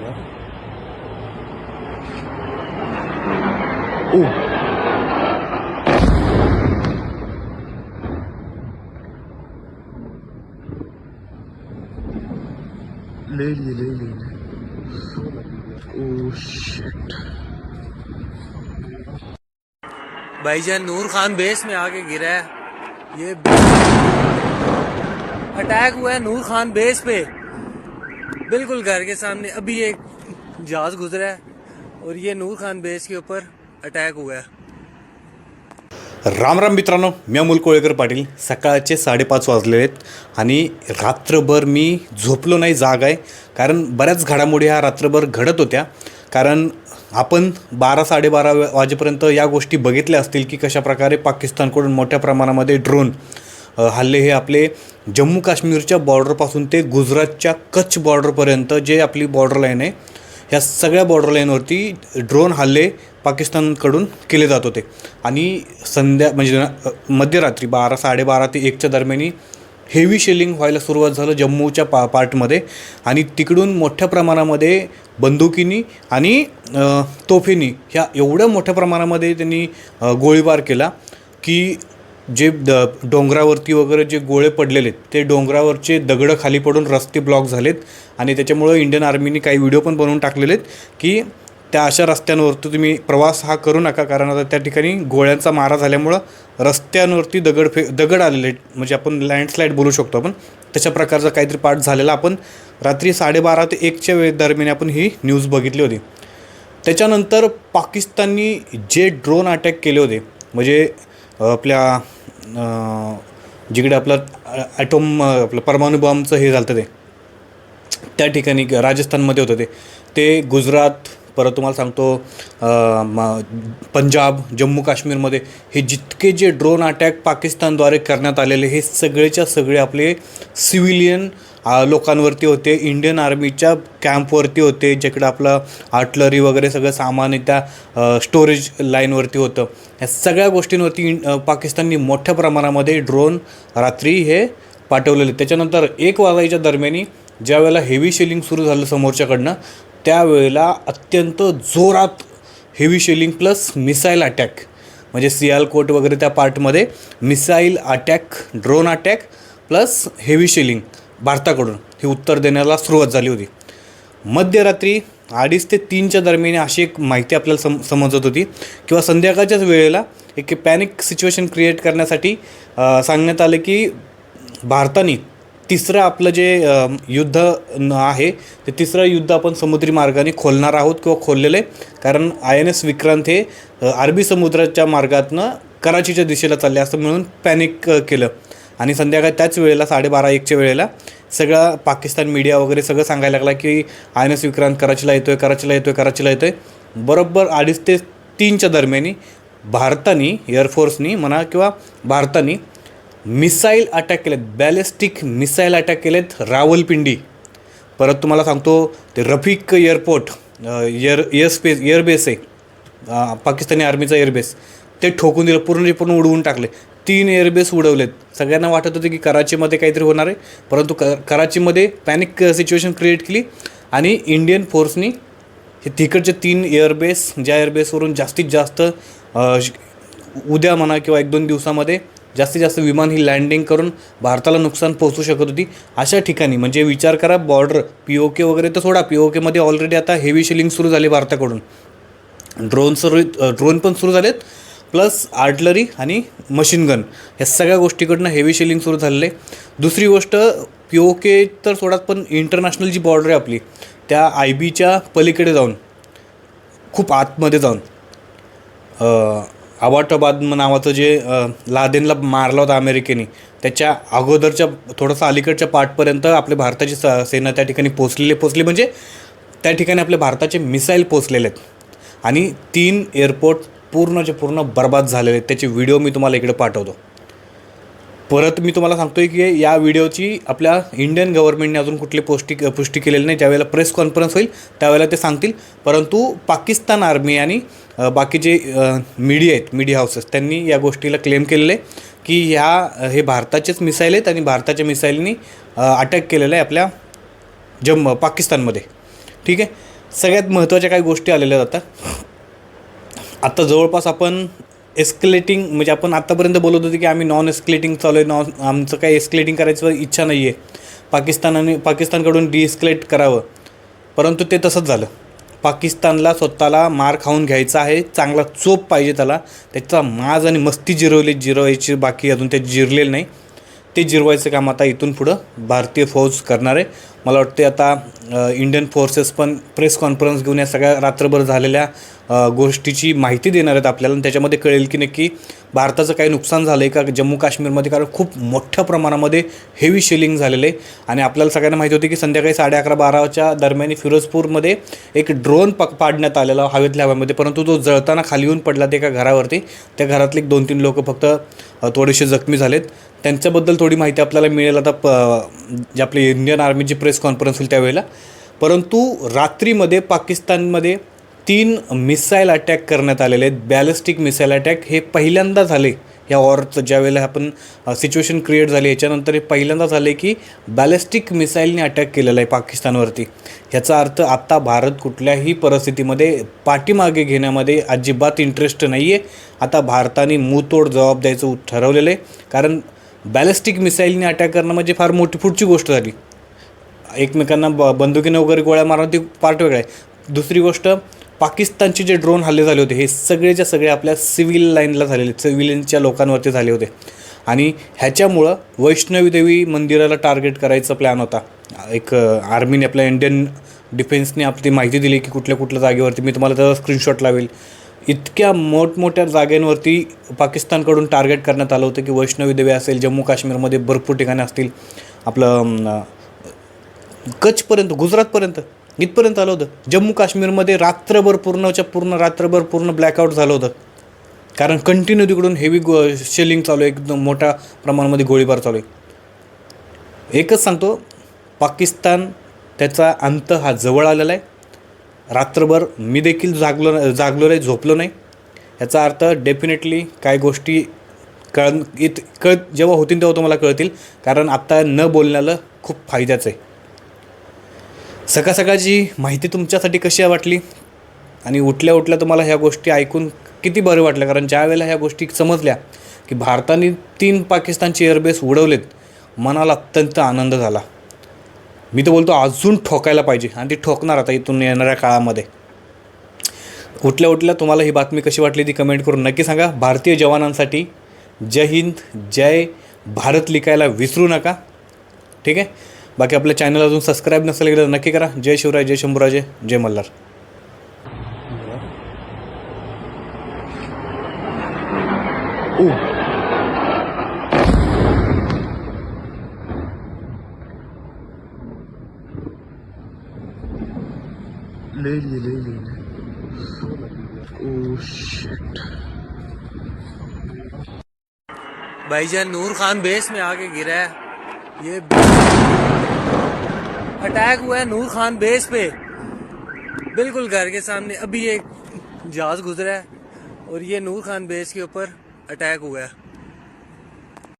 ओ ले लिए ले लिए ओ शिट भाईजान नूर खान बेस में आके गिरा है ये अटैक हुआ है नूर खान बेस पे बिल्कुल घर के सामने। अभी एक जहाज गुजरा है और ये नूर खान बेस के ऊपर अटैक हुआ है। राम राम मित्रांनो मी अमोल कोळेकर पाटील सकाळचे साडेपाच वाजले आहेत आणि रात्रभर मी झोपलो नाही जाग आहे कारण बऱ्याच घडामोडी ह्या रात्रभर घडत होत्या. कारण आपण बारा साडेबारा वाजेपर्यंत या गोष्टी बघितल्या असतील की कशाप्रकारे पाकिस्तानकडून मोठ्या प्रमाणामध्ये ड्रोन हल्ले हे आपले जम्मू काश्मीरच्या बॉर्डरपासून ते गुजरातच्या कच्छ बॉर्डरपर्यंत जे आपली बॉर्डर लाईन आहे ह्या सगळ्या बॉर्डर लाईनवरती ड्रोन हल्ले पाकिस्तानकडून केले जात होते. आणि संध्या म्हणजे मध्यरात्री बारा साडेबारा ते एकच्या दरम्यानी हेवी शेलिंग व्हायला सुरुवात झालं जम्मूच्या पा पार्टमध्ये आणि तिकडून मोठ्या प्रमाणामध्ये बंदुकीनी आणि तोफेनी ह्या एवढ्या मोठ्या प्रमाणामध्ये त्यांनी गोळीबार केला की जे द डोंगरावरती वगैरे जे गोळे पडलेले आहेत ते डोंगरावरचे दगडं खाली पडून रस्ते ब्लॉक झालेत. आणि त्याच्यामुळं इंडियन आर्मीने काही व्हिडिओ पण बनवून टाकलेले आहेत की त्या अशा रस्त्यांवरती तुम्ही प्रवास हा करू नका कारण आता त्या ठिकाणी गोळ्यांचा मारा झाल्यामुळं रस्त्यांवरती दगड फे दगड आलेले आहेत. म्हणजे आपण लँडस्लाईड बोलू शकतो आपण. तशा प्रकारचा काहीतरी पाठ झालेला आपण रात्री साडेबारा ते एकच्या वेळे दरम्यान आपण ही न्यूज बघितली होती. त्याच्यानंतर पाकिस्ताननी जे ड्रोन अटॅक केले होते म्हणजे आपल्या जिकडे आपलं ॲटोम आपलं परमाणू बॉम्बचं हे झालं ते त्या ठिकाणी राजस्थानमध्ये होतं ते. ते गुजरात परत तुम्हाला सांगतो पंजाब जम्मू काश्मीरमध्ये हे जितके जे ड्रोन अटॅक पाकिस्तानद्वारे करण्यात आलेले हे सगळेच्या सगळे आपले सिव्हिलियन लोकांवरती होते. इंडियन आर्मीच्या कॅम्पवरती होते जिकडं आपलं आर्टलरी वगैरे सगळं सामान त्या स्टोरेज लाईनवरती होतं. ह्या सगळ्या गोष्टींवरती पाकिस्ताननी मोठ्या प्रमाणामध्ये ड्रोन रात्री हे पाठवलेले. त्याच्यानंतर एक वाजायच्या दरम्यानी ज्या वेळेला हेवी शेलिंग सुरू झालं समोरच्याकडनं त्यावेळेला अत्यंत जोरात heavy shelling plus missile attack म्हणजे सियालकोट वगैरे त्या पार्टमध्ये missile attack drone attack plus heavy shelling भारताकडून ही उत्तर देण्याला सुरुवात झाली होती. मध्यरात्री अडीच ते तीनच्या दरम्यान अशी एक माहिती आपल्याला सम समजत होती किंवा संध्याकाळच्याच वेळेला एक पॅनिक सिच्युएशन क्रिएट करण्यासाठी सांगण्यात आलं की भारताने तिसरं आपलं जे युद्ध आहे ते तिसरं युद्ध आपण समुद्री मार्गाने खोलणार आहोत किंवा खोललेलं आहे. कारण आय एन एस विक्रांत हे अरबी समुद्राच्या मार्गातनं कराचीच्या दिशेला चालले असं म्हणून पॅनिक केलं. आणि संध्याकाळी त्याच वेळेला साडेबारा एकच्या वेळेला सगळा पाकिस्तान मीडिया वगैरे सगळं सांगायला लागला की आय एन एस विक्रांत कराचीला येतोय कराचीला येतोय कराचीला येतोय. बरोबर अडीच ते तीनच्या दरम्यानी भारताने एअरफोर्सनी म्हणा किंवा भारताने मिसाईल अटॅक केलेत बॅलिस्टिक मिसाईल अटॅक केलेत रावलपिंडी. परत तुम्हाला सांगतो ते Rafiq airport air airspace airbase आहे. पाकिस्तानी आर्मीचा एअरबेस ते ठोकून दिलं पूर्ण पूर्ण उडवून टाकले. तीन एअरबेस उडवलेत. सगळ्यांना वाटत होतं की कराचीमध्ये काहीतरी होणार आहे परंतु क कराचीमध्ये पॅनिक सिच्युएशन क्रिएट केली आणि इंडियन फोर्सनी हे तिकडचे तीन एअरबेस ज्या एअरबेसवरून जास्तीत जास्त उद्या म्हणा किंवा एक दोन दिवसामध्ये जास्तीत जास्त विमान ही लँडिंग करून भारताला नुकसान पोहोचू शकत होती. अशा ठिकाणी म्हणजे विचार करा बॉर्डर पी ओ के वगैरे तर सोडा पी ओ केमध्ये ऑलरेडी आता हेवी शिलिंग सुरू झाली भारताकडून. ड्रोन सुरू ड्रोन पण सुरू झालेत. प्लस आर्टलरी आणि मशीन गन. ह्या सगळ्या गोष्टीकडनं हेवी शेलिंग सुरू झालेलं आहे. दुसरी गोष्ट पी ओ के तर सोडात पण इंटरनॅशनल जी बॉर्डर आहे आपली त्या आय बीच्या पलीकडे जाऊन खूप आतमध्ये जाऊन अ, नावाचं जे लादेनला मारला होता अमेरिकेने त्याच्या अगोदरच्या थोडंसं अलीकडच्या पार्टपर्यंत आपल्या भारताची स सेना त्या ठिकाणी पोचलेली पोचली म्हणजे त्या ठिकाणी आपल्या भारताचे मिसाईल पोचलेले आहेत. आणि तीन एअरपोर्ट पूर्णचे पूर्ण बर्बाद झालेले आहेत त्याचे व्हिडिओ मी तुम्हाला इकडे पाठवतो. परत मी तुम्हाला सांगतोय की या व्हिडिओची आपल्या इंडियन गव्हर्नमेंटने अजून कुठली पोष्टी पुष्टी केलेली नाही. ज्यावेळेला प्रेस कॉन्फरन्स होईल त्यावेळेला ते सांगतील. परंतु पाकिस्तान आर्मी आणि बाकीचे मीडिया आहेत मीडिया हाऊसेस त्यांनी या गोष्टीला क्लेम केलेलं आहे की ह्या हे भारताचेच मिसाईल आहेत आणि भारताच्या मिसाईलनी अटॅक केलेलं आहे आपल्या जम्मू पाकिस्तानमध्ये. ठीक आहे? सगळ्यात महत्त्वाच्या काही गोष्टी आलेल्या जातात आता जवळपास आपण एस्केलेटिंग म्हणजे आपण आत्तापर्यंत बोलत होतो की आम्ही नॉन एस्केलेटिंग चालू आहे नॉन आमचं काही एस्केलेटिंग करायचं इच्छा नाही आहे पाकिस्तानाने पाकिस्तानकडून डिएस्केलेट करावं. परंतु ते तसंच झालं. पाकिस्तानला स्वतःला मार खाऊन घ्यायचा आहे चांगला चोप पाहिजे त्याला. त्याचा माज आणि मस्ती जिरवली जिरवायची बाकी अजून ते जिरलेलं नाही. ते जिरवायचं काम आता इथून पुढं भारतीय फौज करणार आहे. मला वाटते आता इंडियन फोर्सेस पण प्रेस कॉन्फरन्स घेऊन या सगळ्या रात्रभर झालेल्या गोष्टीची माहिती देणार आहेत आपल्याला. आणि त्याच्यामध्ये कळेल की नक्की भारताचं काही नुकसान झालं आहे का? जम्मू काश्मीरमध्ये कारण खूप मोठ्या प्रमाणामध्ये हेवी शेलिंग झालेलं आहे. आणि आपल्याला सगळ्यांना माहिती होती की संध्याकाळी साडे अकरा बाराच्या दरम्यान फिरोजपूरमध्ये एक ड्रोन पक पाडण्यात आलेला हवेतल्या हवेमध्ये. परंतु तो जळताना खाली येऊन पडला ते एका घरावरती. त्या घरातले एक दोन तीन लोक फक्त थोडेसे जखमी झालेत. त्यांच्याबद्दल थोडी माहिती आपल्याला मिळेल आता प जे आपली इंडियन आर्मीची प्रेस कॉन्फरन्स होईल त्यावेळेला. परंतु रात्रीमध्ये पाकिस्तानमध्ये तीन मिसाईल अटॅक करण्यात आलेले आहेत. बॅलिस्टिक मिसाईल अटॅक हे पहिल्यांदा झाले. या वॉरचं ज्यावेळेला आपण सिच्युएशन क्रिएट झाली याच्यानंतर हे पहिल्यांदा झाले की बॅलिस्टिक मिसाईलने अटॅक केलेला आहे पाकिस्तानवरती. ह्याचा अर्थ आत्ता भारत कुठल्याही परिस्थितीमध्ये पाठीमागे घेण्यामध्ये अजिबात इंटरेस्ट नाही आहे आता भारताने मुतोड जबाब द्यायचं ठरवलेलं आहे. कारण बॅलिस्टिक मिसाईलने अटॅक करणं म्हणजे फार मोठी पुढची गोष्ट झाली. एकमेकांना ब बंदुकीनं वगैरे गोळ्या मारणं ती पार्ट वेगळं आहे. दुसरी गोष्ट पाकिस्तानचे जे ड्रोन हल्ले झाले होते हे सगळेच्या सगळे आपल्या सिव्हिल लाईनला झालेले सिव्हिलियनच्या लोकांवरती झाले होते. आणि ह्याच्यामुळं वैष्णवी देवी मंदिराला टार्गेट करायचा प्लॅन होता. एक आर्मीने आपल्या इंडियन डिफेन्सने आपली माहिती दिली की कुठल्या कुठल्या जागेवरती मी तुम्हाला त्याचा स्क्रीनशॉट लावेल. इतक्या मोठमोठ्या जागेंवरती पाकिस्तानकडून टार्गेट करण्यात आलं होतं की वैष्णवी देवी असेल जम्मू काश्मीरमध्ये भरपूर ठिकाणं असतील. आपलं कच्छपर्यंत गुजरातपर्यंत इथपर्यंत आलं होतं. जम्मू काश्मीरमध्ये रात्रभर पूर्णच्या पूर्ण रात्रभर पूर्ण ब्लॅकआउट झालं होतं. कारण कंटिन्यू तिकडून हेवी गो शेलिंग चालू आहे एकदम मोठ्या प्रमाणामध्ये गोळीबार चालू आहे. एकच सांगतो पाकिस्तान त्याचा अंत हा जवळ आलेला आहे. रात्रभर मी देखील जागलो जागलो नाही झोपलो नाही. याचा अर्थ डेफिनेटली काय गोष्टी कळ इत कळ जेव्हा होतील तेव्हा तुम्हाला कळतील. कारण आत्ता न बोलण्याला खूप फायद्याचं आहे. सकाळ सकाळची माहिती तुमच्यासाठी कशी वाटली? आणि उठल्या उठल्या तुम्हाला ह्या गोष्टी ऐकून किती बरं वाटलं? कारण ज्या वेळेला ह्या गोष्टी समजल्या की भारताने तीन पाकिस्तानचे एअरबेस उडवलेत मनाला अत्यंत आनंद झाला. मी तर बोलतो अजून ठोकायला पाहिजे आणि ती ठोकणार आता इथून येणाऱ्या काळामध्ये. उठल्या उठल्या तुम्हाला ही बातमी कशी वाटली ती कमेंट करून नक्की सांगा. भारतीय जवानांसाठी जय हिंद जय भारत लिखायला विसरू नका. ठीक आहे? बाकी आपल्या चॅनल अजून सबस्क्राईब नसेल केलं तर नक्की करा. जय शिवराय जय शंभूराजे जय मल्हार. ओ ले लिए ले लिए ओ शिट भाईजान नूर खान बेस में आके गिरा है. ये अटैक हुआ है नूर खान बेस पे। बिल्कुल घर के सामने। अभी एक जहाज गुजरा है और ये नूर खान बेस के ऊपर अटैक हुआ है।